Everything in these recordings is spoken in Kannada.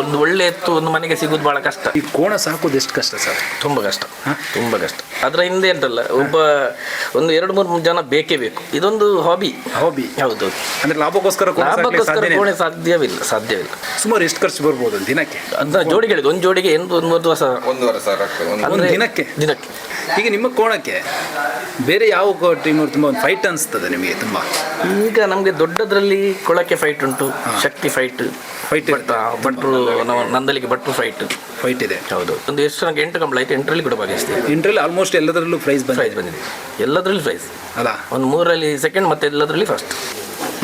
ಒಂದು ಒಳ್ಳೆ ಎತ್ತು ಒಂದು ಮನೆಗೆ ಸಿಗುದು ಬಹಳ ಕಷ್ಟ. ಈ ಕೋಣ ಸಾಕೋದು ಎಷ್ಟು ಕಷ್ಟ ಸರ್? ತುಂಬಾ ಕಷ್ಟ ತುಂಬಾ ಕಷ್ಟ. ಅದರ ಹಿಂದೆ ಅಂತಲ್ಲ ಒಬ್ಬ ಒಂದು ಎರಡು ಮೂರು ಜನ ಬೇಕೇ ಬೇಕು. ಇದೊಂದು ಹಾಬಿ ಹಾಬಿ ಹೌದು. ಅಂದ್ರೆ ಲಾಭಕ್ಕೋಸ್ಕರ ಕೋಣ ಸಾಕ್ಲಿಕ್ಕೆ ಲಾಭಕ್ಕೋಸ್ಕರ ಸಾಧ್ಯನೇ ಇಲ್ಲ. ಕೋಣೆ ಸಾಧ್ಯವಿಲ್ಲ ಸಾಧ್ಯವಿಲ್ಲ. ಸುಮಾರು ಎಷ್ಟು ಖರ್ಚು ಬರ್ಬೋದು ದಿನಕ್ಕೆ? ಅಂತ ಜೋಡಿಗಳಿಗೆ ಒಂದು ಜೋಡಿಗೆ ಎಂದು ಒಂದು ಒಂದು ವರ್ಷ ಒಂದೂವರೆ ಸಾವಿರ ಆಗ್ತದೆ ಒಂದು ಒಂದು ದಿನಕ್ಕೆ? ದಿನಕ್ಕೆ. ಈಗ ನಿಮ್ಮ ಕೋಣಕ್ಕೆ ಬೇರೆ ಯಾವ ಟೀಮ್ ತುಂಬಾ ಒಂದು ಫೈಟ್ ಅನಿಸ್ತದೆ ನಿಮಗೆ ತುಂಬಾ? ಈಗ ನಮಗೆ ದೊಡ್ಡದ್ರಲ್ಲಿ ಕೊಳಕ್ಕೆ ಫೈಟ್ ಉಂಟು ಶಕ್ತಿ ಫೈಟ್ Fight ಬಟ್ ಭಟ್ರು ನಾವು ನಂದಲಿಗೆ ಭಟ್ರು ಫೈಟ್ ಫೈಟ್ ಇದೆ. ಹೌದು. ಒಂದು ಎಷ್ಟು ನನಗೆ ಎಂಟು ಕಂಬಳ ಆಯ್ತು ಎಂಟರಲ್ಲಿ ಕೂಡ ಭಾಗಿಸ್ತೀವಿ ಎಂಟರಲ್ಲಿ ಆಲ್ಮೋಸ್ಟ್ ಎಲ್ಲದರಲ್ಲೂ ಪ್ರೈಸ್ ಬಂದಿದೆ. ಪ್ರೈಸ್ ಬಂದಿದೆ. ಎಲ್ಲದರಲ್ಲಿ ಪ್ರೈಸ್ ಅಲ್ಲ. ಒಂದು ಮೂರರಲ್ಲಿ ಸೆಕೆಂಡ್ ಮತ್ತೆ ಎಲ್ಲದರಲ್ಲಿ ಫಸ್ಟ್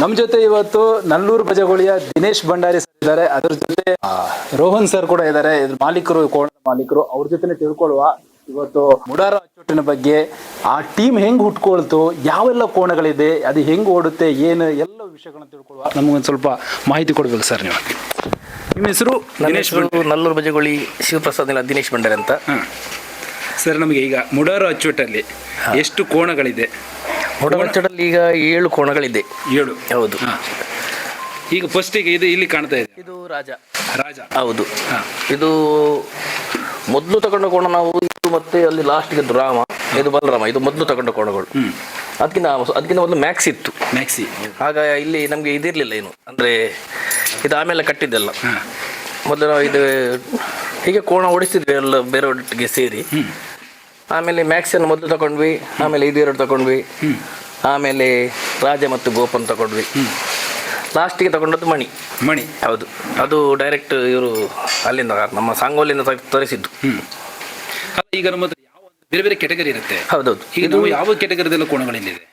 ನಮ್ಮ ಜೊತೆ ಇವತ್ತು ನಲ್ಲೂರು ಬಜಗೋಳಿಯ ದಿನೇಶ್ ಭಂಡಾರಿ ಸರ್ ಇದ್ದಾರೆ. ಅದ್ರ ಜೊತೆ ರೋಹನ್ ಸರ್ ಕೂಡ ಇದ್ದಾರೆ. ಇದ್ರ ಮಾಲೀಕರು ಕೋಣ ಮಾಲೀಕರು ಅವ್ರ ಜೊತೆ ತಿಳ್ಕೊಳ್ಳುವ ಇವತ್ತು ಮುಡಾರ ಅಚ್ಚುಟ್ಟಿನ ಬಗ್ಗೆ ಆ ಟೀಮ್ ಹೆಂಗ್ ಹುಟ್ಕೊಳ್ತು ಯಾವೆಲ್ಲ ಕೋಣಗಳಿದೆ ಅದು ಹೆಂಗ್ ಓಡುತ್ತೆ ಏನು ಎಲ್ಲ ವಿಷಯಗಳನ್ನ ತಿಳ್ಕೊಳ್ಳುವ ನಮಗೊಂದು ಸ್ವಲ್ಪ ಮಾಹಿತಿ ಕೊಡ್ಬೇಕು ಸರ್ ನೀವು. ನಿಮ್ಮ ಹೆಸರು? ನನ್ನ ದಿನೇಶ್ ಹೆಸರು ನಲ್ಲೂರು ಬಜಗೊಳಿ ಶಿವಪ್ರಸಾದ್ ಇಲ್ಲ ದಿನೇಶ್ ಭಂಡಾರಿ ಅಂತ. ಸರ್ ನಮಗೆ ಈಗ ಮುಡಾರು ಅಚ್ಚುಟಲ್ಲಿ ಎಷ್ಟು ಕೋಣಗಳಿದೆ? ಮುಡಮಂಚಡಲ್ಲಿ ಈಗ ಏಳು ಕೋಣಗಳಿದೆ. ಏಳು? ಹೌದು. ಈಗ ಫಸ್ಟಿಗೆ ಇದು ಇಲ್ಲಿ ಕಾಣ್ತಾ ಇದೆ. ಇದು ರಾಜ. ರಾಜ. ಹೌದು. ಇದು ಮೊದಲು ತಗೊಂಡ ಕೋಣ ನಾವು ಇದು ಮತ್ತೆ ಅಲ್ಲಿ ಲಾಸ್ಟ್ಗೆ ರಾಮ ಇದು ಬಲರಾಮ ಇದು ಮೊದಲು ತಗೊಂಡ ಕೋಣಗಳು. ಅದಕ್ಕಿಂತ ಅದಕ್ಕಿಂತ ಮೊದಲು ಮ್ಯಾಕ್ಸ್ ಇತ್ತು. ಮ್ಯಾಕ್ಸಿ ಆಗ ಇಲ್ಲಿ ನಮಗೆ ಇದಿರಲಿಲ್ಲ ಏನು. ಅಂದರೆ ಇದು ಆಮೇಲೆ ಕಟ್ಟಿದ್ದೆಲ್ಲ. ಮೊದಲು ನಾವು ಇದು ಹೀಗೆ ಕೋಣ ಓಡಿಸ್ತಿದ್ವಿ ಎಲ್ಲ ಬೇರೆಯೊಟ್ಟಿಗೆ ಸೇರಿ. ಆಮೇಲೆ ಮ್ಯಾಕ್ಸನ್ನು ಮೊದಲು ತಗೊಂಡ್ವಿ ಆಮೇಲೆ ಇದು ಎರಡು ತಗೊಂಡ್ವಿ ಆಮೇಲೆ ರಾಜ ಮತ್ತು ಗೋಪನ್ ತಗೊಂಡ್ವಿ. ಲಾಸ್ಟಿಗೆ ತಗೊಂಡದ್ದು ಮಣಿ. ಮಣಿ. ಹೌದು. ಅದು ಡೈರೆಕ್ಟ್ ಇವರು ಅಲ್ಲಿಂದ ನಮ್ಮ ಸಾಂಗೋಲಿಂದ ತರಿಸಿದ್ದು. ಈಗ ನಮ್ಮ ಹತ್ರ ಯಾವ ಬೇರೆ ಬೇರೆ ಕೆಟಗರಿ ಇರುತ್ತೆ. ಹೌದೌದು. ಈಗ ನಾವು ಯಾವ ಕೆಟಗರಿದೆಲ್ಲ ಕೋಣಗಳಿಲ್ಲಿದೆ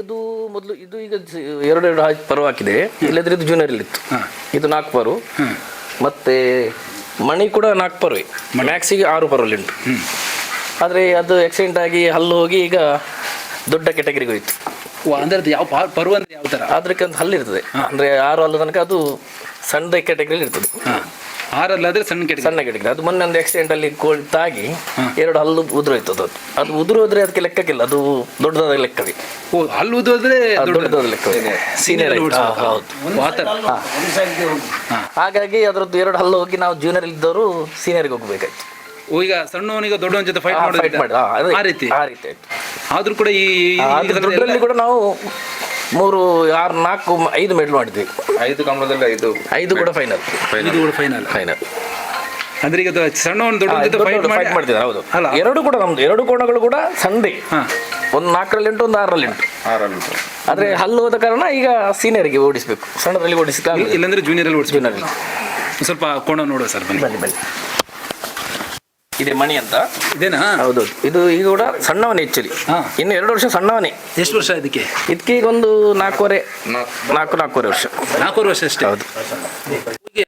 ಇದು ಮೊದಲು ಇದು ಈಗ ಎರಡು ಎರಡು ಹಾಕಿ ಪರು ಹಾಕಿದೆ. ಇಲ್ಲದ್ರೆ ಇದು ಜೂನಿಯರ್ ಇತ್ತು ಇದು ನಾಲ್ಕು ಪರು ಮತ್ತೆ ಮಣಿ ಕೂಡ ನಾಲ್ಕು ಪರುವೆ. ಮ್ಯಾಕ್ಸಿಗೆ ಆರು ಪರ್ವಲ್ಲಿ ಉಂಟು ಆದರೆ ಅದು ಆಕ್ಸಿಡೆಂಟ್ ಆಗಿ ಹಲ್ಲು ಹೋಗಿ ಈಗ ದೊಡ್ಡ ಕೆಟಗರಿಗೆ ಹೋಯ್ತು. ಅಂದ್ರೆ ಅದು ಯಾವ ಪರ್ವ ಅಂದ್ರೆ ಯಾವ ತರ? ಅದಕ್ಕೆ ಒಂದು ಹಲ್ಲಿರ್ತದೆ ಅಂದರೆ ಆರು ಹಲ್ಲು ತನಕ ಅದು ಸಣ್ಣ ಕೆಟಗರಿಲಿ ಇರ್ತದೆ. ಆರಲ್ಲಾದ್ರೆ ಸಣ್ಣ ಕೆಟಗರಿ ಸಣ್ಣ ಕೆಟಗರಿ ಅದು ಮೊನ್ನೆ ಒಂದು ಆಕ್ಸಿಡೆಂಟ್ ಅಲ್ಲಿ ಕೋಲ್ ತಾಗಿ ಎರಡು ಹಲ್ಲು ಉದುರೋಯ್ತು ಅದು ಅದು ಉದುರೋದ್ರೆ ಅದಕ್ಕೆ ಲೆಕ್ಕಕ್ಕಿಲ್ಲ. ಅದು ದೊಡ್ಡದಾದ ಲೆಕ್ಕವಿ. ಓ ಹಲ್ಲು ಉದುರೋದ್ರೆ ದೊಡ್ಡದಾದ ಲೆಕ್ಕವೇ. ಸೀನಿಯರ್ ಹೌದು. ಹಾಗಾಗಿ ಅದರದ್ದು ಎರಡು ಹಲ್ಲು ಹೋಗಿ ನಾವು ಜೂನಿಯರ್ ಇದ್ದವರು ಸೀನಿಯರ್ಗೆ ಹೋಗ್ಬೇಕಾಯ್ತು. ಓ ಈಗ ಸಣ್ಣವನಿಗೆ ದೊಡ್ಡವನ ಜೊತೆ ಫೈಟ್ ಮಾಡೋದು ಮಾಡಿ. ಆ, ರೀತಿ. ಆ ರೀತಿ ಆಯ್ತು. ಆದ್ರೂ ಕೂಡ ಈ ಕೂಡ ನಾವು ಮೂರು ಆರು ನಾಲ್ಕು ಐದು ಮೆಡಲ್ ಮಾಡಿದ್ವಿ. ಐದು ಕಂಬಳದಲ್ಲಿ ಐದು ಐದು ಕೂಡ ಫೈನಲ್ ಇದು ಕೂಡ ಫೈನಲ್ ಫೈನಲ್ ಅಂದ್ರೆ ಈಗ ಸಣ್ಣ ಒಂದು ಫೈಟ್ ಫೈಟ್ ಮಾಡ್ತಿದ್ದಾರೆ ಹೌದು. ಅಲ್ಲ. ಎರಡು ಕೂಡ ನಮ್ದು ಎರಡು ಕೋಣಗಳು ಕೂಡ ಸಂಡೆ ಹಾ. ಒಂದು ನಾಲ್ಕರಲ್ಲಿ ಉಂಟು ಒಂದು ಆರರಲ್ಲಿ ಉಂಟು. ಆರಲ್ಲಿ ಆದ್ರೆ ಹಲ್ಲು ಹೋದ ಕಾರಣ ಈಗ ಸೀನಿಯರ್ಗೆ ಓಡಿಸ್ಬೇಕು. ಸಣ್ಣದಲ್ಲಿ ಓಡಿಸಿದ ಇಲ್ಲ- ಇಲ್ಲಾಂದ್ರೆ ಜೂನಿಯರ್ ಅಲ್ಲಿ ಓಡಿಸ್ಬೇಕು. ಸ್ವಲ್ಪ ಕೋಣ ನೋಡುವ ಸರ್ ಬನ್ನಿ. ಬನ್ನಿ ಬನ್ನಿ. ಇದೆ ಮಣಿ ಅಂತ. ಇದೇನಾ? ಹೌದು. ಇದು ಈಗ ಕೂಡ ಸಣ್ಣವನೇ ಆಕ್ಚುಲಿ ಹಾ. ಇನ್ನು ಎರಡು ವರ್ಷ ಸಣ್ಣವನೇ. ಎಷ್ಟು ವರ್ಷ ಇದಕ್ಕೆ? ಇದಕ್ಕೆ ಈಗ ಒಂದು ನಾಲ್ಕೂವರೆ ನಾಲ್ಕು. ನಾಲ್ಕು ನಾಲ್ಕೂವರೆ ವರ್ಷ. ನಾಲ್ಕೂವರೆ ವರ್ಷ ಅಷ್ಟೇ? ಹೌದು.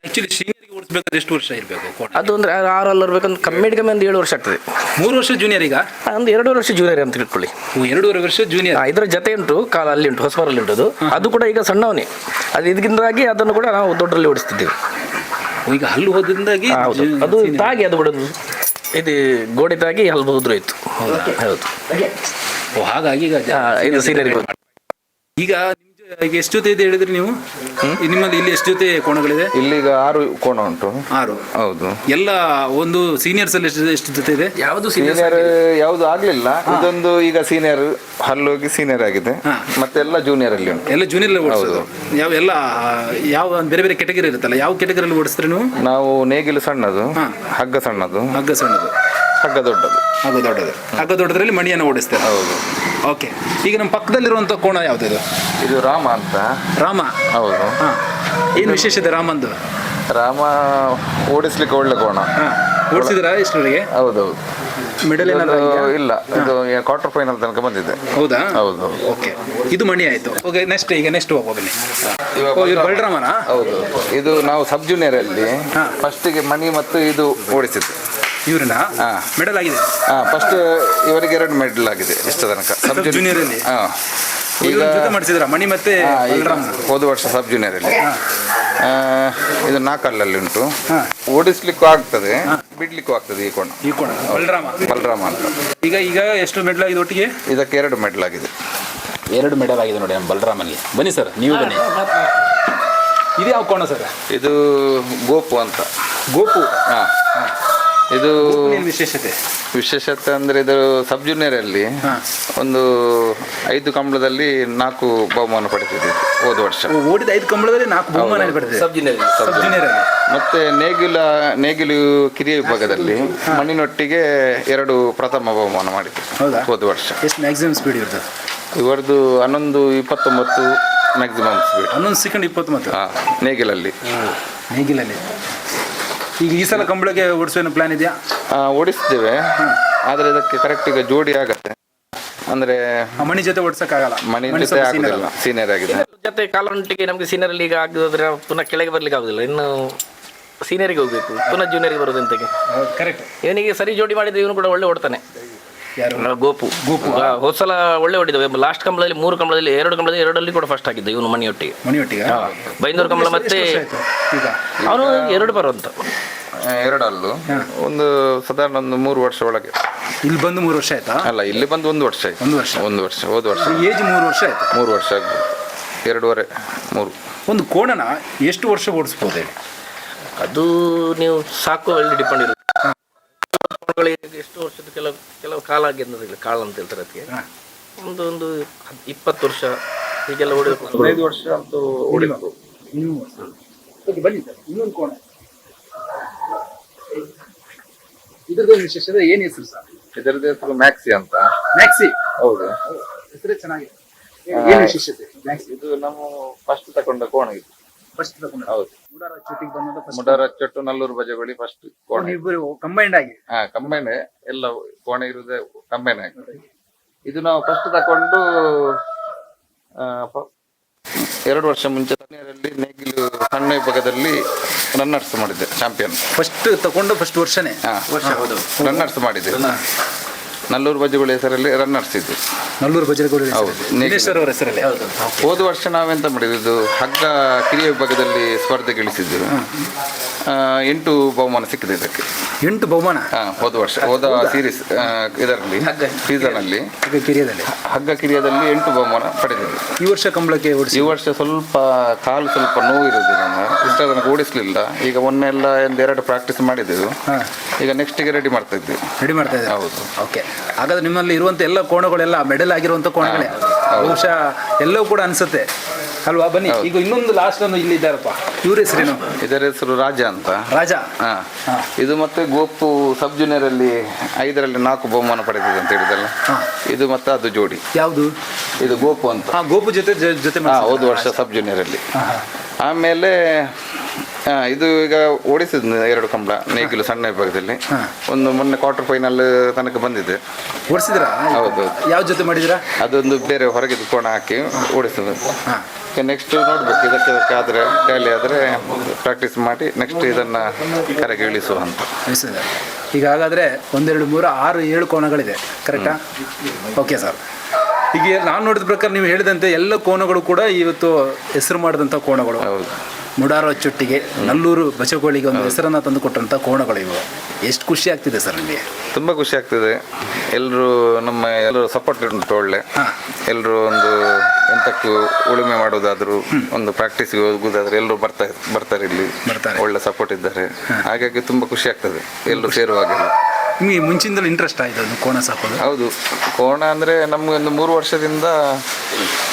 ಆಕ್ಚುಲಿ ಸೀನಿಯರ್ಗೆ ಓಡಿಸ್ಬೇಕಾದ್ರೆ ಎಷ್ಟು ವರ್ಷ ಇರಬೇಕು ಅದು ಅಂದ್ರೆ ಆರು ಅಲ್ಲಿ ಇರ್ಬೇಕಂದ್ರೆ ಕಮ್ಮಿ ಕಮ್ಮಿ ಒಂದು ಏಳು ವರ್ಷ ಆಗ್ತದೆ. ಮೂರು ವರ್ಷ ಜೂನಿಯರ್ ಈಗ? ಒಂದು ಎರಡೂವರೆ ವರ್ಷ ಜೂನಿಯರ್ ಅಂತ ಇಟ್ಕೊಳ್ಳಿ ಓ, ಎರಡೂವರೆ ವರ್ಷ ಜೂನಿಯರ್ ಇದರ ಜೊತೆ ಉಂಟು ಕಾಲ ಅಲ್ಲಿ ಉಂಟು ಹೊಸವರಲ್ಲಿ ಉಂಟು ಅದು. ಕೂಡ ಈಗ ಸಣ್ಣವನೇ. ಅದು ಇದಕ್ಕಿಂದಾಗಿ ಅದನ್ನು ಕೂಡ ನಾವು ದೊಡ್ಡರಲ್ಲಿ ಓಡಿಸ್ತಿದ್ದೇವೆ. ಈಗ ಹಲ್ಲು ಹೋದ್ರಿಂದಾಗಿ ಅದು. ತಾಗಿ ಅದು ಕೂಡ ಇದು ಗೋಡೆ ತಾಗಿ ಇತ್ತು. ಉದುರೋಯ್ತು ಹೌದು. ಓ ಹಾಗಾಗಿ ಈಗ ಇದು ಸೀನರಿ ಈಗ ಈಗ ಎಷ್ಟು ಜೊತೆ ಇದೆ ಹೇಳಿದ್ರಿ ನೀವು? ನಿಮ್ಮಲ್ಲಿ ಇಲ್ಲಿ ಎಷ್ಟು ಜೊತೆ ಕೋಣಗಳಿದೆ? ಇಲ್ಲಿಗ ಆರು ಕೋಣ ಉಂಟು. ಆರು. ಹೌದು. ಎಲ್ಲ ಒಂದು ಸೀನಿಯರ್ಸ್ ಅಲ್ಲಿ ಎಷ್ಟು ಎಷ್ಟು ಜೊತೆ ಇದೆ? ಯಾವುದು ಸೀನಿಯರ್ ಯಾವುದು ಆಗ್ಲಿಲ್ಲ. ಇದೊಂದು ಈಗ ಸೀನಿಯರ್ ಹಲ್ಲೋಗಿ ಸೀನಿಯರ್ ಆಗಿದೆ. ಮತ್ತೆ ಮತ್ತೆಲ್ಲ ಜೂನಿಯರ್ ಅಲ್ಲಿ ಉಂಟು. ಎಲ್ಲ ಜೂನಿಯರ್ ಓಡಿಸೋದು. ಯಾವ ಎಲ್ಲ ಯಾವ ಬೇರೆ ಬೇರೆ ಕೆಟಗರಿ ಇರುತ್ತಲ್ಲ ಯಾವ ಕೆಟಗರಿಯಲ್ಲಿ ಓಡಿಸ್ತೀರಿ ನೀವು? ನಾವು ನೇಗಿಲು ಸಣ್ಣದು ಹಾ. ಹಗ್ಗ ಸಣ್ಣದು ಹಗ್ಗ ಸಣ್ಣದು. ಹಗ್ಗ ದೊಡ್ಡದು. ಹಗ್ಗ ದೊಡ್ಡದು. ಹಗ್ಗ ದೊಡ್ಡದ್ರಲ್ಲಿ ಮಣಿಯನ್ನು ಓಡಿಸ್ತೇವೆ ಹೌದು. ಓಕೆ. ಈಗ ನಮ್ಮ ಪಕ್ಕದಲ್ಲಿರುವಂಥ ಕೋಣ ಯಾವ್ದು ಇದು? ರಾಮ ಅಂತ. ರಾಮ? ಹೌದು. ಹಾಂ. ಏನು ವಿಶೇಷತೆ ರಾಮಂದು? ರಾಮ ಓಡಿಸ್ಲಿಕ್ಕೆ ಒಳ್ಳೆ ಕೋಣ. ಓಡಿಸಿದ್ರಾ ಇಷ್ಟರಿಗೆ ಹೌದೌದು. ಹೌದು ಮೆಡಲ್ ಏನಾದ್ರು? ಇಲ್ಲ. ಇದು ಕ್ವಾರ್ಟರ್ ಫೈನಲ್ ತನಕ ಬಂದಿದೆ. ಹೌದಾ? ಹೌದು. ಓಕೆ. ಇದು ಮಣಿ ಆಯ್ತು. ಓಕೆ ನೆಕ್ಸ್ಟ್ ಈಗ ನೆಕ್ಸ್ಟ್ ಓ ಬಲರಾಮನ? ಹೌದು. ಇದು ನಾವು ಸಬ್ ಜೂನಿಯರ್ ಅಲ್ಲಿ ಫಸ್ಟ್ ಫಸ್ಟಿಗೆ ಮಣಿ ಮತ್ತು ಇದು ಓಡಿಸಿದ್ದು. ಇವ್ರನ್ನ ಹಾ. ಮೆಡಲ್ ಆಗಿದೆ. ಹಾ ಫಸ್ಟ್ ಇವರಿಗೆ ಎರಡು ಮೆಡಲ್ ಆಗಿದೆ ಇಷ್ಟ ತನಕ. ಸಬ್ ಜೂನಿಯರ್ ಅಲ್ಲಿ? ಹಾ. ಈಗ ಮಾಡಿಸಿದ್ರ? ಮಣಿ ಮತ್ತೆ ಹೋದ ವರ್ಷ ಸಬ್ ಜೂನಿಯರ್ ಅಲ್ಲಿ. ಇದು ನಾಕಲ್ಲಲ್ಲಿ ಉಂಟು. ಹಾ. ಓಡಿಸ್ಲಿಕ್ಕೂ ಆಗ್ತದೆ ಬಿಡ್ಲಿಕ್ಕೂ ಆಗ್ತದೆ ಈ ಕೋಣ. ಈ ಕೋಣ. ಬಲರಾಮ? ಬಲರಾಮ ಅಂತ. ಈಗ ಈಗ ಎಷ್ಟು ಮೆಡಲ್ ಆಗಿದೆ ಒಟ್ಟಿಗೆ? ಇದಕ್ಕೆ ಎರಡು ಮೆಡಲ್ ಆಗಿದೆ. ಎರಡು ಮೆಡಲ್ ಆಗಿದೆ ನೋಡಿ ನಮ್ಮ ಬಲರಾಮಲ್ಲಿ. ಬನ್ನಿ ಸರ್ ನೀವು ಬನ್ನಿ. ಇದು ಯಾವ ಕೋಣ ಸರ್? ಇದು ಗೋಪು ಅಂತ. ಗೋಪು? ಹಾ. ಇದು ವಿಶೇಷತೆ. ವಿಶೇಷತೆ ಅಂದ್ರೆ ಇದು ಸಬ್ ಜೂನಿಯರ್ ಅಲ್ಲಿ ಒಂದು ಐದು ಕಂಬಳದಲ್ಲಿ ನಾಲ್ಕು ಬಹುಮಾನ ಪಡೆದಿದೆ ಹೋದ ವರ್ಷ. ಓಡಿದ ಐದು ಕಂಬಳದಲ್ಲಿ ನಾಲ್ಕು ಬಹುಮಾನ ಪಡೆದಿದೆ. ಸಬ್ ಜೂನಿಯರ್ ಸಬ್ ಜೂನಿಯರ್ ಮತ್ತೆ ನೇಗಿಲ ನೇಗಿಲು ಕಿರಿಯ ವಿಭಾಗದಲ್ಲಿ ಮಣ್ಣಿನೊಟ್ಟಿಗೆ ಎರಡು ಪ್ರಥಮ ಬಹುಮಾನ ಮಾಡಿದೆ ಹೌದಾ? ವರ್ಷ. ಎಷ್ಟು ಮ್ಯಾಕ್ಸಿಮಮ್ ಸ್ಪೀಡ್ ಇರ್ತದೆ ಇವರದು ಹನ್ನೊಂದು ಇಪ್ಪತ್ತೊಂಬತ್ತು ಮ್ಯಾಕ್ಸಿಮಮ್ ಸ್ಪೀಡ್ ಹನ್ನೊಂದು ಸೆಕೆಂಡ್ ಇಪ್ಪತ್ತೊಂಬತ್ತು? ಮತ್ತು ಹಾ ನೇಗಿಲಲ್ಲಿ. ನೇಗಿಲಲ್ಲಿ. ಈಗ ಈ ಸಲ ಕಂಬಳಕ್ಕೆ ಓಡಿಸೋ ಪ್ಲಾನ್ ಇದೆಯಾ? ಆ, ಓಡಿಸ್ತೇವೆ ಆದರೆ ಇದಕ್ಕೆ ಕರೆಕ್ಟ್ ಈಗ ಜೋಡಿ ಆಗತ್ತೆ. ಅಂದ್ರೆ ಮಣಿ ಜೊತೆ ಓಡಿಸಕ್ಕಾಗಲ್ಲ ಮನೆ ಮಣಿ ಜೊತೆ ಆಗುದಿಲ್ಲ. ಸೀನಿಯರ್ ಆಗಿದೆ. ಜೊತೆ ಕಾಲೊಂಟಿಗೆ ನಮಗೆ ಸೀನಿಯರ್ ಈಗ ಆಗಿದ್ರೆ ಪುನಃ ಕೆಳಗೆ ಬರ್ಲಿಕ್ಕೆ ಆಗುದಿಲ್ಲ. ಇನ್ನು ಸೀನಿಯರ್ಗೆ ಹೋಗ್ಬೇಕು. ಪುನಃ ಜೂನಿಯರ್ಗೆ ಬರೋದಂತೆ ಕರೆಕ್ಟ್ ಇವನಿಗೆ ಸರಿ ಜೋಡಿ ಮಾಡಿದ್ರೆ ಇವನು ಕೂಡ ಒಳ್ಳೆ ಓಡ್ತಾನೆ. ಯಾರು? ಗೋಪು. ಗೋಪು. ಹೋದ ಸಲ ಒಳ್ಳೆ ಹೊಡಿದವೆ. ಲಾಸ್ಟ್ ಕಂಬಳದಲ್ಲಿ ಮೂರು ಕಂಬಳದಲ್ಲಿ ಎರಡು ಕಂಬಳದಲ್ಲಿ ಎರಡಲ್ಲಿ ಕೂಡ ಫಸ್ಟ್ ಆಗಿದ್ದ ಇವನು ಮಣಿಯೊಟ್ಟಿಗೆ. ಮಣಿಯೊಟ್ಟಿಗೆ? ಬೈಂದೂರು ಕಂಬಳ ಮತ್ತೆ ಈಗ? ಅವನು ಎರಡು ಬರುವಂತ. ಎರಡಲ್ಲೂ. ಒಂದು ಸಾಧಾರಣ ಒಂದು ಮೂರು ವರ್ಷ ಒಳಗೆ. ಇಲ್ಲಿ ಬಂದು ಮೂರು ವರ್ಷ ಆಯ್ತಾ? ಅಲ್ಲ ಇಲ್ಲಿ ಬಂದು ಒಂದು ವರ್ಷ ಆಯ್ತು. ಒಂದು ವರ್ಷ. ಒಂದು ವರ್ಷ ಹೋದ ವರ್ಷ. ಏಜ್ ಮೂರು ವರ್ಷ ಆಯ್ತು? ಮೂರು ವರ್ಷ ಆಗ್ಬೋದು ಎರಡೂವರೆ ಮೂರು. ಒಂದು ಕೋಣನ ಎಷ್ಟು ವರ್ಷ ಓಡಿಸ್ಬೋದು? ಹೇಳಿ ಅದು ನೀವು ಸಾಕು ಅಲ್ಲಿ ಡಿಪೆಂಡ್ ಇರುತ್ತೆ. ಕೋಣಗಳಿಗೆ ಎಷ್ಟು ವರ್ಷದ ಕೆಲವು ಕೆಲವು ಕಾಲ ಆಗಿದ್ದಿಲ್ಲ ಕಾಲ ಅಂತ ಹೇಳ್ತಾರೆ ಅದಕ್ಕೆ. ಒಂದು ಒಂದು ಇಪ್ಪತ್ತು ವರ್ಷ ಹೀಗೆಲ್ಲ ಹೊಡಿಬೇಕು ಹದಿನೈದು ವರ್ಷ ಅಂತೂ ಓಡಿದ್ರು ಓಕೆ ಬನ್ನಿ ಸರ್. ಇನ್ನೊಂದು ಕೋಣ. ಇದ್ರದ್ದು ವಿಶೇಷತೆ ಏನು ಹೆಸರು ಸರ್? ಇದರದ ಹೆಸರು ಮ್ಯಾಕ್ಸಿ ಅಂತ. ಮ್ಯಾಕ್ಸಿ ಹೌದು. ಹೆಸರೇ ಚೆನ್ನಾಗಿದೆ. ಏನು ವಿಶೇಷತೆ ಮ್ಯಾಕ್ಸಿ ಇದು ನಮ್ಮ ಫಸ್ಟ್ ತಗೊಂಡ ಕೋಣ ಇದು. ಫಸ್ಟ್ ತಗೊಂಡು. ಹೌದು. ಮುಡಾರ ಚುಟ್ಟಿಗೆ ಬಂದ ಫಸ್ಟ್ ಮುಡಾರ ಚೊಟ್ಟು ನಲ್ಲೂರು ಬಜಗೊಳಿ ಫಸ್ಟ್ ಕೋಣೆ. ಇಬ್ಬರು ಕಂಬೈಂಡ್ ಆಗಿ. ಹಾ ಕಂಬೈನ್ ಎಲ್ಲ ಕೋಣೆ ಇರುವುದೇ ಕಂಬೈನ್ ಆಗಿ. ಇದು ನಾವು ಫಸ್ಟ್ ತಕೊಂಡು ಆ, ಪ- ಎರಡು ವರ್ಷ ಮುಂಚೆ ತಣ್ಣೀರಲ್ಲಿ ನೇಗಿಲು ಸಣ್ಣ ವಿಭಾಗದಲ್ಲಿ ರನ್ನರ್ಸ್ ಮಾಡಿದ್ದೆ ಚಾಂಪಿಯನ್ ಫಸ್ಟ್ ತಗೊಂಡು ಫಸ್ಟ್ ವರ್ಷನೇ. ಹಾ. ರನ್ನರ್ಸ್ ಮಾಡಿದ್ದೆ. ನಲ್ಲೂರು ಬಜ್ರಗೋಳಿ ಹೆಸರಲ್ಲಿ ರನ್ನರ್ಸ್ ಇದ್ದು ನಲ್ಲೂರು ಬಜ್ರಗೋಳಿ ಹೌದು. ಅವರ ಹೆಸರಲ್ಲಿ. ಹೋದ ವರ್ಷ ನಾವೆಂತ ಮಾಡಿದ್ದು ಇದು ಹಗ್ಗ ಕಿರಿಯ ವಿಭಾಗದಲ್ಲಿ ಸ್ಪರ್ಧೆ ಇಳಿಸಿದ್ದು ಆ, ಎಂಟು ಬಹುಮಾನ ಸಿಕ್ಕಿದೆ ಇದಕ್ಕೆ. ಎಂಟು ಬಹುಮಾನ? ಹಾ ಹೋದ ವರ್ಷ ಹೋದ ಸೀರೀಸ್ ಇದರಲ್ಲಿ ಸೀಸನ್ ಅಲ್ಲಿ ಈಗ ಕಿರಿಯದಲ್ಲಿ. ಹಗ್ಗ ಕಿರಿಯದಲ್ಲಿ ಎಂಟು ಬಹುಮಾನ ಪಡೆದಿದೆ. ಈ ವರ್ಷ ಕಂಬಳಕ್ಕೆ ಓಡಿಸಿ ಈ ವರ್ಷ ಸ್ವಲ್ಪ ಕಾಲು ಸ್ವಲ್ಪ ನೋವು ಇರುವುದು ನಮ್ಮ ಇಷ್ಟ ತನಕ ಓಡಿಸ್ಲಿಲ್ಲ. ಈಗ ಮೊನ್ನೆ ಎಲ್ಲ ಒಂದು ಎರಡು ಪ್ರಾಕ್ಟೀಸ್ ಮಾಡಿದ್ದೆವು. ಹಾ. ಈಗ ನೆಕ್ಸ್ಟಿಗೆ ರೆಡಿ ಮಾಡ್ತಾ ಇದ್ದೀವಿ ರೆಡಿ ಮಾಡ್ತಾ ಇದ್ದಾರೆ? ಹೌದು. ಓಕೆ ಹಾಗಾದ್ರೆ ನಿಮ್ಮಲ್ಲಿ ಇರುವಂತ ಎಲ್ಲ ಕೋಣಗಳೆಲ್ಲ ಮೆಡಲ್ ಆಗಿರುವಂತ ಕೋಣಗಳೇ. ಬಹುಶಃ ಎಲ್ಲವೂ ಕೂಡ ಅನ್ಸುತ್ತೆ. ಅಲ್ವಾ ಬನ್ನಿ ಈಗ ಇನ್ನೊಂದು ಲಾಸ್ಟ್ ಒಂದು ಇಲ್ಲಿ ಇದ್ದಾರಪ್ಪ. ಇವ್ರ ಹೆಸರೇನು? ಇದರ ಹೆಸರು ರಾಜ ಅಂತ. ರಾಜ? ಹಾ. ಇದು ಮತ್ತೆ ಗೋಪು ಸಬ್ ಜೂನಿಯರ್ ಅಲ್ಲಿ ಐದರಲ್ಲಿ ನಾಲ್ಕು ಬಹುಮಾನ ಪಡೆದಿದೆ ಅಂತ ಹೇಳಿದಲ್ಲ. ಇದು ಮತ್ತೆ ಅದು ಜೋಡಿ. ಯಾವುದು? ಇದು ಗೋಪು ಅಂತ. ಹಾ ಗೋಪು ಜೊತೆ ಜೊತೆ ಹಾ. ಹೋದ ವರ್ಷ ಸಬ್ ಜೂನಿಯರ್ ಅಲ್ಲಿ ಹಾ, ಹಾ. ಇದು ಈಗ ಓಡಿಸಿದ್ನು ಎರಡು ಕಂಬಳ ನೇಗಿಲು ಸಣ್ಣ ವಿಭಾಗದಲ್ಲಿ. ಒಂದು ಮೊನ್ನೆ ಕ್ವಾರ್ಟರ್ ಫೈನಲ್ ತನಕ ಬಂದಿದೆ. ಓಡಿಸಿದ್ರಾ? ಹೌದು. ಯಾವ ಜೊತೆ ಮಾಡಿದಿರಾ? ಅದೊಂದು ಬೇರೆ ಹೊರಗೆ ಕೋಣ ಹಾಕಿ ಓಡಿಸಿದ್ರು ನೆಕ್ಸ್ಟ್ ನೋಡ್ಬೇಕು ಇದಕ್ಕೆ ಇದಕ್ಕೆ ಆದರೆ ಟ್ಯಾಲಿ ಆದರೆ ಪ್ರಾಕ್ಟೀಸ್ ಮಾಡಿ ನೆಕ್ಸ್ಟ್ ಇದನ್ನ ಕರೆಗೆ ಇಳಿಸುವ ಅಂತ. ಅನಿಸ್ತದೆ ಈಗ ಹಾಗಾದ್ರೆ ಒಂದೆರಡು ಮೂರು ಆರು ಏಳು ಕೋಣಗಳಿದೆ ಕರೆಕ್ಟಾ ಓಕೆ ಸರ್ ಈಗ ನಾನು ನೋಡಿದ ಪ್ರಕಾರ ನೀವು ಹೇಳಿದಂತೆ ಎಲ್ಲ ಕೋಣಗಳು ಕೂಡ ಇವತ್ತು ಹೆಸರು ಮಾಡಿದಂಥ ಕೋಣಗಳು. ಹೌದು. ಮುಡಾರ ಚುಟ್ಟಿಗೆ ನಲ್ಲೂರು ಬಚಗೋಳಿಗೆ ಒಂದು ಹೆಸರನ್ನ ತಂದು ಕೊಟ್ಟಂಥ ಕೋಣಗಳು ಇವು. ಎಷ್ಟು ಖುಷಿ ಆಗ್ತಿದೆ ಸರ್ ನಿಮಗೆ? ತುಂಬ ಖುಷಿ ಆಗ್ತಿದೆ. ಎಲ್ಲರೂ ನಮ್ಮ ಎಲ್ಲರೂ ಸಪೋರ್ಟ್ ಉಂಟು ಒಳ್ಳೆ ಎಲ್ಲರೂ ಒಂದು ಎಂತಕ್ಕೂ ಉಳುಮೆ ಮಾಡೋದಾದರೂ ಒಂದು ಪ್ರಾಕ್ಟೀಸ್ಗೆ ಹೋಗುದಾದ್ರೆ ಎಲ್ಲರೂ ಬರ್ತಾ ಬರ್ತಾರೆ ಇಲ್ಲಿ. ಒಳ್ಳೆ ಸಪೋರ್ಟ್ ಇದ್ದಾರೆ. ಹಾಗಾಗಿ ತುಂಬ ಖುಷಿ ಆಗ್ತದೆ. ಎಲ್ಲರೂ ಸೇರುವಾಗ ನಿಮಗೆ ಮುಂಚಿಂದಲೂ ಇಂಟ್ರೆಸ್ಟ್ ಆಯಿತು ಅದು ಕೋಣ ಸಾಕೋದು? ಹೌದು. ಕೋಣ ಅಂದರೆ ನಮ್ಗೆ ಒಂದು ಮೂರು ವರ್ಷದಿಂದ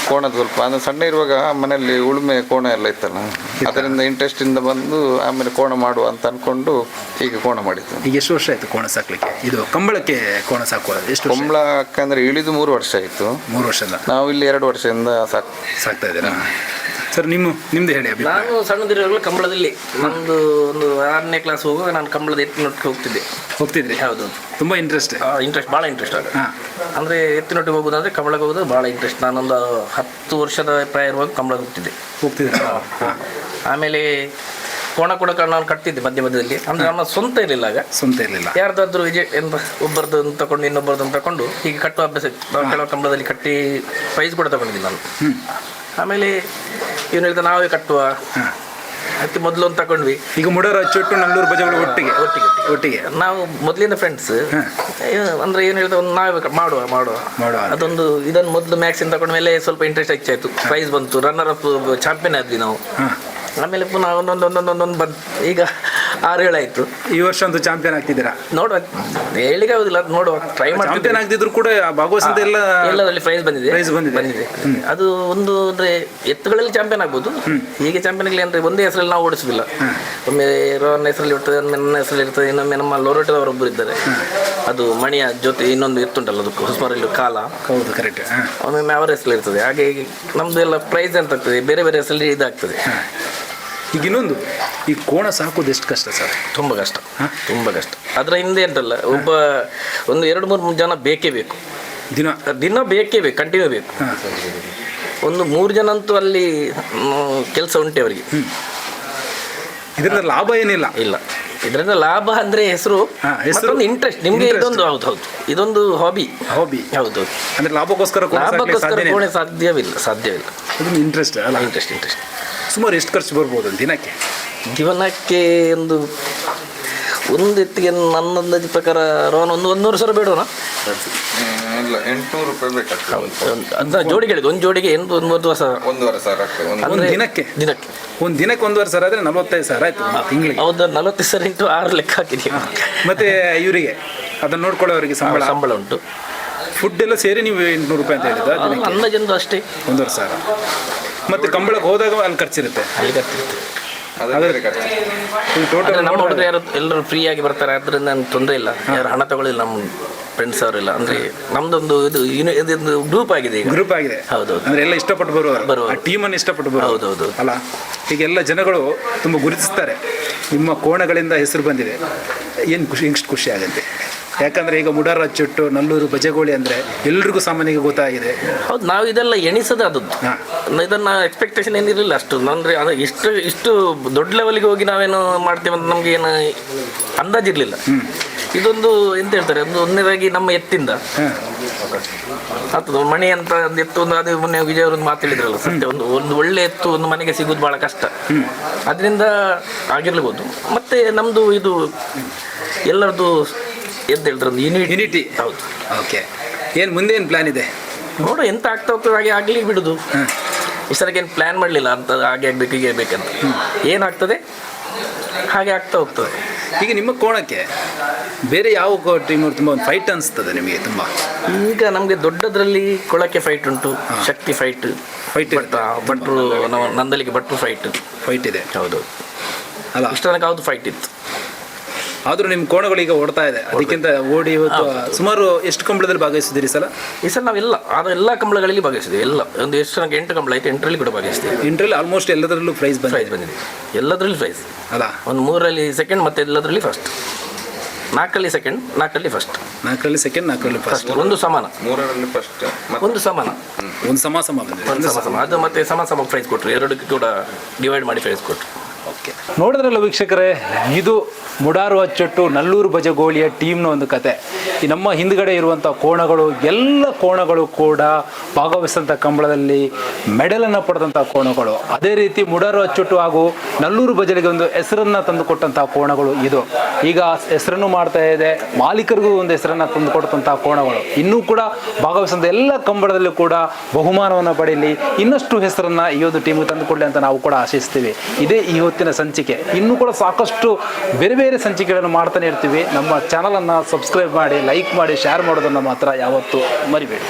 ಕೋಣದ ಸ್ವಲ್ಪ ಅಂದ್ರೆ ಸಣ್ಣ ಇರುವಾಗ ಮನೆಯಲ್ಲಿ ಉಳುಮೆ ಕೋಣ ಎಲ್ಲ ಇತ್ತಲ್ಲ ಅದರಿಂದ ಇಂಟ್ರೆಸ್ಟ್ ಇಂದ ಬಂದು ಆಮೇಲೆ ಕೋಣ ಮಾಡುವ ಅಂತ ಅನ್ಕೊಂಡು ಈಗ ಕೋಣ ಮಾಡಿದ್ದು. ಈಗ ಎಷ್ಟು ವರ್ಷ ಆಯಿತು ಕೋಣ ಸಾಕಲಿಕ್ಕೆ? ಇದು ಕಂಬಳಕ್ಕೆ ಕೋಣ ಸಾಕುವ ಎಷ್ಟು ವರ್ಷ? ಕಂಬಳಕ್ಕೆ ಅಂದ್ರೆ ಇಳಿದು ಮೂರು ವರ್ಷ ಆಯಿತು. ಮೂರು ವರ್ಷದ ನಾವು ಇಲ್ಲಿ ಎರಡು ವರ್ಷದಿಂದ ಸಾಕು ಸಾಕ್ತಾ ಇದ್ದೀರಾ? ಸರ್ ನಿಮ್ಮ ನಿಮ್ದು ಹೇಳಿ ಅಭಿಪ್ರಾಯ. ನಾನು ಸಣ್ಣದಿರುವಾಗಲೂ ಕಂಬಳದಲ್ಲಿ ನಮ್ದು ಒಂದು ಆರನೇ ಕ್ಲಾಸ್ ಹೋಗುವಾಗ ನಾನು ಕಂಬಳದ ಎತ್ತಿನೊಟ್ಟಿಗೆ ಹೋಗ್ತಿದ್ದೆ. ಹೋಗ್ತಿದ್ರಿ? ಹೌದು. ತುಂಬ ಇಂಟ್ರೆಸ್ಟ್ ಇಂಟ್ರೆಸ್ಟ್ ಭಾಳ ಇಂಟ್ರೆಸ್ಟ್ ಆಗ ಹಾಂ. ಅಂದರೆ ಎತ್ತಿನೊಟ್ಟಿಗೆ ಹೋಗೋದಂದ್ರೆ ಕಂಬಳಕ್ಕೆ ಹೋಗೋದು ಭಾಳ ಇಂಟ್ರೆಸ್ಟ್ ನಾನೊಂದು ಹತ್ತು ವರ್ಷದ ಪ್ರಾಯ ಇರುವಾಗ ಕಂಬಳ ಹೋಗ್ತಿದ್ದೆ ಹೋಗ್ತಿದ್ದೆ ಆಮೇಲೆ ಕೋಣ ಕೂಡ ಕಣ್ಣ ನಾನು ಕಟ್ತಿದ್ದೆ ಮಧ್ಯ ಮಧ್ಯದಲ್ಲಿ. ಅಂದರೆ ನಮ್ಮ ಸ್ವಂತ ಇರಲಿಲ್ಲ ಆಗ. ಸ್ವಂತ ಇರಲಿಲ್ಲ. ಯಾರ್ದಾದ್ರೂ ವಿಜಯ್ ಎಂತ ಒಬ್ಬರದ್ದು ತಗೊಂಡು ಇನ್ನೊಬ್ಬರದ್ದು ತಗೊಂಡು ಹೀಗೆ ಕಟ್ಟುವ ಅಭ್ಯಾಸ ಇತ್ತು. ಕೆಲವು ಕಂಬಳದಲ್ಲಿ ಕಟ್ಟಿ ಪ್ರೈಸ್ ಕೂಡ ತಗೊಂಡಿದ್ದೆ ನಾನು. ಆಮೇಲೆ ಏನು ಹೇಳಿದ ನಾವೇ ಕಟ್ಟುವ. ಅದಕ್ಕೆ ಮೊದಲು ಒಂದು ತಗೊಂಡ್ವಿ. ಈಗ ಮುಡರ ಚೊಟ್ಟು ನಲ್ಲೂರು ಬಜಗಳು ಒಟ್ಟಿಗೆ. ಒಟ್ಟಿಗೆ ಒಟ್ಟಿಗೆ. ನಾವು ಮೊದಲಿನ ಫ್ರೆಂಡ್ಸ್ ಅಂದ್ರೆ ಏನು ಹೇಳಿದ ಒಂದು ನಾವೇ ಮಾಡುವ ಮಾಡುವ. ಮಾಡುವ ಅದೊಂದು ಇದನ್ನು ಮೊದಲು ಮ್ಯಾಕ್ಸಿನ್ ತಗೊಂಡ ಮೇಲೆ ಸ್ವಲ್ಪ ಇಂಟ್ರೆಸ್ಟ್ ಹೆಚ್ಚಾಯ್ತು. ಪ್ರೈಸ್ ಬಂತು. ರನ್ನರ್ ಅಪ್ ಚಾಂಪಿಯನ್ ಆದ್ವಿ ನಾವು. ಆಮೇಲೆ ಪುನಃ ಒಂದೊಂದೊಂದೊಂದೊಂದು ಒಂದೊಂದು ಒಂದೊಂದು ಬಂದು ಈಗ ಆರು ಏಳಾಯ್ತು ಈ ವರ್ಷ ಅಂತೂ ಚಾಂಪಿಯನ್ ಆಗ್ತಿದ್ದೀರಾ? ನೋಡುವ. ಹೇಳಿಕೆ ಆಗುದಿಲ್ಲ ನೋಡುವ. ಟ್ರೈ ಮಾಡ್ತಿದ್ದೆ ಚಾಂಪಿಯನ್ ಕೂಡ ಭಾಗವಹಿಸಿದ ಎಲ್ಲ ಪ್ರೈಸ್ ಬಂದಿದೆ. ಪ್ರೈಸ್ ಬಂದಿದೆ. ಅದು ಒಂದು ಅಂದ್ರೆ ಎತ್ತುಗಳಲ್ಲಿ ಚಾಂಪಿಯನ್ ಆಗ್ಬೋದು. ಹೀಗೆ ಚಾಂಪಿಯನ್ ಆಗಲಿ ಅಂದ್ರೆ ಒಂದೇ ಹೆಸರಲ್ಲಿ ನಾವು ಓಡಿಸುದಿಲ್ಲ. ಒಮ್ಮೆ ರೋನ್ ಹೆಸರಲ್ಲಿ ಇರ್ತದೆ ಒಮ್ಮೆ ನನ್ನ ಹೆಸರಲ್ಲಿ ಇರ್ತದೆ ಇನ್ನೊಮ್ಮೆ ನಮ್ಮ ಲೋರೋಟದವರೊಬ್ಬರು ಇದ್ದಾರೆ. ಅದು ಮಣಿಯ ಜೊತೆ ಇನ್ನೊಂದು ಎತ್ತುಂಟಲ್ಲ ಅದು ಹೊಸಮರಲ್ಲಿ ಕಾಲ. ಹೌದು ಕರೆಕ್ಟ್ ಒಮ್ಮೊಮ್ಮೆ ಅವರ ಹೆಸರಲ್ಲಿ ಇರ್ತದೆ. ಹಾಗೆ ನಮ್ದು ಎಲ್ಲ ಪ್ರೈಸ್ ಅಂತ ಆಗ್ತದೆ? ಬೇರೆ ಬೇರೆ ಹೆಸರಲ್ಲಿ ಇದಾಗ್ತದೆ. ಈಗ ಇನ್ನೊಂದು ಈ ಕೋಣ ಸಾಕೋದು ಎಷ್ಟು ಕಷ್ಟ ಸರ್? ತುಂಬ ಕಷ್ಟ ತುಂಬ ಕಷ್ಟ. ಅದರ ಹಿಂದೆ ಅಂತಲ್ಲ ಒಬ್ಬ ಒಂದು ಎರಡು ಮೂರು ಜನ ಬೇಕೇ ಬೇಕು. ದಿನ? ದಿನ ಬೇಕೇ ಬೇಕು ಕಂಟಿನ್ಯೂ ಬೇಕು. ಒಂದು ಮೂರು ಜನ ಅಂತೂ ಅಲ್ಲಿ ಕೆಲಸ ಉಂಟೆ ಅವರಿಗೆ. ಇದರಿಂದ ಲಾಭ ಏನಿಲ್ಲ. ಇಲ್ಲ. ಇದರಿಂದ ಲಾಭ ಅಂದ್ರೆ ಹೆಸರು ಹೆಸರು, ಇಂಟ್ರೆಸ್ಟ್ ನಿಮ್ಗೆ ಇದೊಂದು ಹೌದು ಹೌದು. ಇದೊಂದು ಹಾಬಿ ಹಾಬಿ ಹೌದು ಅಂದ್ರೆ ಲಾಭಕ್ಕೋಸ್ಕರ ಲಾಭಕ್ಕೋಸ್ಕರ ಕೋಣೆ ಸಾಧ್ಯವಿಲ್ಲ. ಸಾಧ್ಯವಿಲ್ಲ ಇಂಟ್ರೆಸ್ಟ್ ಅಲ್ಲ? ಇಂಟ್ರೆಸ್ಟ್ ಇಂಟ್ರೆಸ್ಟ್ ಸುಮಾರು ಎಷ್ಟು ಖರ್ಚು ಬರ್ಬೋದು ದಿನಕ್ಕೆ? ಜೀವನಕ್ಕೆ ಒಂದು ಒಂದು ಎತ್ತಿಗೆ ನನ್ನ ಅಂದಾಜು ಪ್ರಕಾರ ರೋನ್ ಒಂದು ಒಂದೂರು ಸಾವಿರ ಬೇಡೋಣ ಇಲ್ಲ ಎಂಟುನೂರು ರೂಪಾಯಿ ಬೇಕಾಗ್ತದೆ. ಅಂತ ಜೋಡಿಗಳಿಗೆ ಒಂದು ಜೋಡಿಗೆ ಎಂಟು ಒಂದುವರೆ ಸಾವಿರ ಒಂದೂವರೆ ಸಾವಿರ ಆಗ್ತದೆ ಒಂದು ಒಂದು ದಿನಕ್ಕೆ? ದಿನಕ್ಕೆ. ಒಂದು ದಿನಕ್ಕೆ ಒಂದೂವರೆ ಸಾವಿರ ಆದ್ರೆ ನಲವತ್ತೈದು ಸಾವಿರ ಆಯ್ತು ಒಂದು ತಿಂಗಳಿಗೆ. ಹೌದು ನಲವತ್ತೈದು ಸಾವಿರ ಇಂಟು ಆರು ಲೆಕ್ಕ ಹಾಕಿದ್ದೀವಿ. ಮತ್ತೆ ಇವರಿಗೆ ಅದನ್ನ ನೋಡ್ಕೊಳ್ಳೋರಿಗೆ ಸಂಬಳ? ಸಂಬಳ ಉಂಟು. ಫುಡ್ ಎಲ್ಲ ಸೇರಿ ನೀವು ಎಂಟ್ನೂರು ರೂಪಾಯಿ ಅಂತ ಹೇಳಿದ ಅದು ಅಂದಾಜೊಂದು ಅಷ್ಟೇ. ಒಂದೂವರೆ ಸಾವಿರ. ಮತ್ತೆ ಕಂಬಳಕ್ಕೆ ಹೋದಾಗ ಅಲ್ಲಿ ಖರ್ಚಿರುತ್ತೆ. ಅಲ್ಲಿ ಬೇರೆ ಟೋಟಲ್ ನಮ್ಮ ಹುಡುಗರು ಯಾರು ಎಲ್ಲರೂ ಫ್ರೀ ಆಗಿ ಬರ್ತಾರೆ ಆದ್ರಿಂದ ನಾನು ತೊಂದರೆ ಇಲ್ಲ. ಯಾರು ಹಣ ತಗೊಳ್ಳಿಲ್ಲ ನಮ್ಮ ಫ್ರೆಂಡ್ಸ್ ಅವರೆಲ್ಲ. ಅಂದ್ರೆ ನಮ್ದೊಂದು ಇದು ಇದೊಂದು ಗ್ರೂಪ್ ಆಗಿದೆ ಈಗ. ಗ್ರೂಪ್ ಆಗಿದೆ. ಹೌದು ಅಂದ್ರೆ ಎಲ್ಲ ಇಷ್ಟಪಟ್ಟು ಬರುವ ಬರುವ ಟೀಮ್ ಅನ್ನು ಇಷ್ಟಪಟ್ಟು ಬರುವ ಹೌದು ಹೌದು. ಅಲ್ಲ ಹೀಗೆಲ್ಲ ಜನಗಳು ತುಂಬ ಗುರುತಿಸ್ತಾರೆ. ನಿಮ್ಮ ಕೋಣಗಳಿಂದ ಹೆಸರು ಬಂದಿದೆ. ಏನು ಖುಷಿ ಇಷ್ಟು ಖುಷಿ ಆಗುತ್ತೆ? ಯಾಕಂದ್ರೆ ಈಗ ಮುಡಾರ ಅಚ್ಚುಟ್ಟು ನಲ್ಲೂರು ಬಜಗೋಳಿ ಅಂದ್ರೆ ಎಲ್ರಿಗೂ ಸಾಮಾನ್ಯವಾಗಿ ಗೊತ್ತಾಗಿದೆ. ಹೌದು ನಾವು ಇದೆಲ್ಲ ಎಣಿಸದ ಅದು ಇದನ್ನ ಎಕ್ಸ್ಪೆಕ್ಟೇಷನ್ ಏನಿರಲಿಲ್ಲ ಅಷ್ಟು. ಅಂದ್ರೆ ಅದು ಇಷ್ಟು ಇಷ್ಟು ದೊಡ್ಡ ಲೆವೆಲ್ಗೆ ಹೋಗಿ ನಾವೇನು ಮಾಡ್ತೇವೆ ಅಂತ ನಮ್ಗೆ ಏನು ಅಂದಾಜಿರ್ಲಿಲ್ಲ ಇದೊಂದು ಎಂತ ಹೇಳ್ತಾರೆ ಒಂದು ಒಂದನೇದಾಗಿ ನಮ್ಮ ಎತ್ತಿಂದ. ಆಗ್ತದೆ ಮಣಿ ಅಂತ ಒಂದು ಎತ್ತು ಒಂದು ಅದೇ ಮೊನ್ನೆ ವಿಜಯ್ ಅವರೊಂದು ಮಾತು ಹೇಳಿದ್ರಲ್ಲ ಸತ್ಯ. ಒಂದು ಒಂದು ಒಳ್ಳೆ ಎತ್ತು ಒಂದು ಮನೆಗೆ ಸಿಗೋದು ಬಹಳ ಕಷ್ಟ. ಅದರಿಂದ ಆಗಿರ್ಬೋದು. ಮತ್ತೆ ನಮ್ದು ಇದು ಎಲ್ಲರದ್ದು ಎಂತ ಹೇಳ್ತಾರೆ ಒಂದು ಯುನಿಟಿ ಯೂನಿಟಿ ಹೌದು. ಓಕೆ ಏನು ಮುಂದೆ ಏನು ಪ್ಲಾನ್ ಇದೆ? ನೋಡು ಎಂತ ಆಗ್ತಾ ಹೋಗ್ತದೆ ಹಾಗೆ ಆಗಲಿ ಬಿಡುದು. ಇಷ್ಟರಕ್ಕೇನು ಪ್ಲ್ಯಾನ್ ಮಾಡಲಿಲ್ಲ ಅಂತ ಹಾಗೆ ಆಗ್ಬೇಕು ಹೀಗೆ ಬೇಕಂತ ಏನಾಗ್ತದೆ ಹಾಗೆ ಆಗ್ತಾ ಹೋಗ್ತದೆ. ಈಗ ನಿಮ್ಮ ಕೋಣಕ್ಕೆ ಬೇರೆ ಯಾವ ಟೀಮ್ ತುಂಬ ಒಂದು ಫೈಟ್ ಅನಿಸ್ತದೆ ನಿಮಗೆ ತುಂಬ? ಈಗ ನಮಗೆ ದೊಡ್ಡದರಲ್ಲಿ ಕೊಳಕ್ಕೆ ಫೈಟ್ ಉಂಟು ಶಕ್ತಿ ಫೈಟ್ ಫೈಟ್ ಭಟ್ರು ನಂದಲಿಗೆ ಭಟ್ರು ಫೈಟ್ ಫೈಟ್ ಇದೆ. ಹೌದು. ಅಲ್ಲ. ಅಷ್ಟು ನನಗೆ ಹೌದು ಫೈಟ್ ಇತ್ತು. ಆದ್ರೂ ನಿಮ್ಮ ಕೋಣಗಳು ಈಗ ಓಡ್ತಾ ಇದೆ. ಅದಕ್ಕಿಂತ ಓಡಿ ಇವತ್ತು ಸುಮಾರು ಎಷ್ಟು ಕಂಬಳದಲ್ಲಿ ಭಾಗವಹಿಸಿದ್ದೀರಿ ಸಲ? ಈ ಸಲ ನಾವೆಲ್ಲ ಆದ ಎಲ್ಲ ಕಂಬಳಗಳಲ್ಲಿ ಭಾಗವಹಿಸಿದ್ವಿ ಎಲ್ಲ. ಒಂದು ಎಷ್ಟು ನಂಗೆ ಎಂಟು ಕಂಬಳ ಆಯ್ತು ಎಂಟರಲ್ಲಿ ಕೂಡ ಭಾಗವಹಿಸ್ತೀವಿ ಇಂಟ್ರಲ್ಲಿ ಆಲ್ಮೋಸ್ಟ್ ಎಲ್ಲದರಲ್ಲೂ ಪ್ರೈಸ್ ಬಂದಿದೆ. ಪ್ರೈಸ್ ಬಂದಿದೆ. ಎಲ್ಲದರಲ್ಲಿ ಪ್ರೈಸ್ ಅಲ್ಲ? ಒಂದು ಮೂರರಲ್ಲಿ ಸೆಕೆಂಡ್ ಮತ್ತೆ ಎಲ್ಲದರಲ್ಲಿ ಫಸ್ಟ್ ನಾಲ್ಕಲ್ಲಿ ಸೆಕೆಂಡ್ ನಾಲ್ಕಲ್ಲಿ ಫಸ್ಟ್ ನಾಲ್ಕರಲ್ಲಿ ಸೆಕೆಂಡ್ ನಾಲ್ಕರಲ್ಲಿ ಫಸ್ಟ್ ಒಂದು ಸಮಾನ. ಮೂರರಲ್ಲಿ ಫಸ್ಟ್ ಮತ್ತೆ? ಒಂದು ಸಮಾನ. ಒಂದು ಸಮ ಸಮ ಬಂದಿದೆ. ಒಂದು ಸಮ ಸಮ ಅದು ಮತ್ತೆ ಸಮ ಸಮ ಪ್ರೈಸ್ ಕೊಟ್ಟರು ಎರಡಕ್ಕೆ ಕೂಡ ಡಿವೈಡ್ ಮಾಡಿ ಪ್ರೈಸ್ ಕೊಟ್ಟರು ಓಕೆ. ನೋಡಿದ್ರಲ್ಲ ವೀಕ್ಷಕರೇ, ಇದು ಮುಡಾರು ಅಚ್ಚೊಟ್ಟು ನಲ್ಲೂರು ಬಜಗೋಳಿಯ ಟೀಮ್ನ ಒಂದು ಕತೆ. ನಮ್ಮ ಹಿಂದ್ಗಡೆ ಇರುವಂಥ ಕೋಣಗಳು, ಎಲ್ಲ ಕೋಣಗಳು ಕೂಡ ಭಾಗವಹಿಸಿದಂಥ ಕಂಬಳದಲ್ಲಿ ಮೆಡಲನ್ನು ಪಡೆದಂಥ ಕೋಣಗಳು. ಅದೇ ರೀತಿ ಮುಡಾರು ಅಚ್ಚೊಟ್ಟು ಹಾಗೂ ನಲ್ಲೂರು ಬಜಲಿಗೆ ಒಂದು ಹೆಸರನ್ನು ತಂದುಕೊಟ್ಟಂಥ ಕೋಣಗಳು ಇದು. ಈಗ ಹೆಸರನ್ನು ಮಾಡ್ತಾ ಇದೆ, ಮಾಲೀಕರಿಗೂ ಒಂದು ಹೆಸರನ್ನು ತಂದುಕೊಟ್ಟಂಥ ಕೋಣಗಳು. ಇನ್ನೂ ಕೂಡ ಭಾಗವಹಿಸಿದಂಥ ಎಲ್ಲ ಕಂಬಳದಲ್ಲೂ ಕೂಡ ಬಹುಮಾನವನ್ನು ಪಡೆಯಲಿ, ಇನ್ನಷ್ಟು ಹೆಸರನ್ನು ಈ ಒಂದು ಟೀಮ್ಗೆ ತಂದುಕೊಡಲಿ ಅಂತ ನಾವು ಕೂಡ ಆಶಿಸ್ತೀವಿ. ಇದೇ ಈ ಹೊತ್ತಿನ ಸಂಚಿಕೆ. ಇನ್ನೂ ಕೂಡ ಸಾಕಷ್ಟು ಬೇರೆ ಬೇರೆ ಸಂಚಿಕೆಗಳನ್ನು ಮಾಡ್ತಾನೆ ಇರ್ತೀವಿ. ನಮ್ಮ ಚಾನಲನ್ನು ಸಬ್ಸ್ಕ್ರೈಬ್ ಮಾಡಿ ಲೈಕ್ ಮಾಡಿ ಶೇರ್ ಮಾಡೋದನ್ನು ಮಾತ್ರ ಯಾವತ್ತೂ ಮರಿಬೇಡಿ.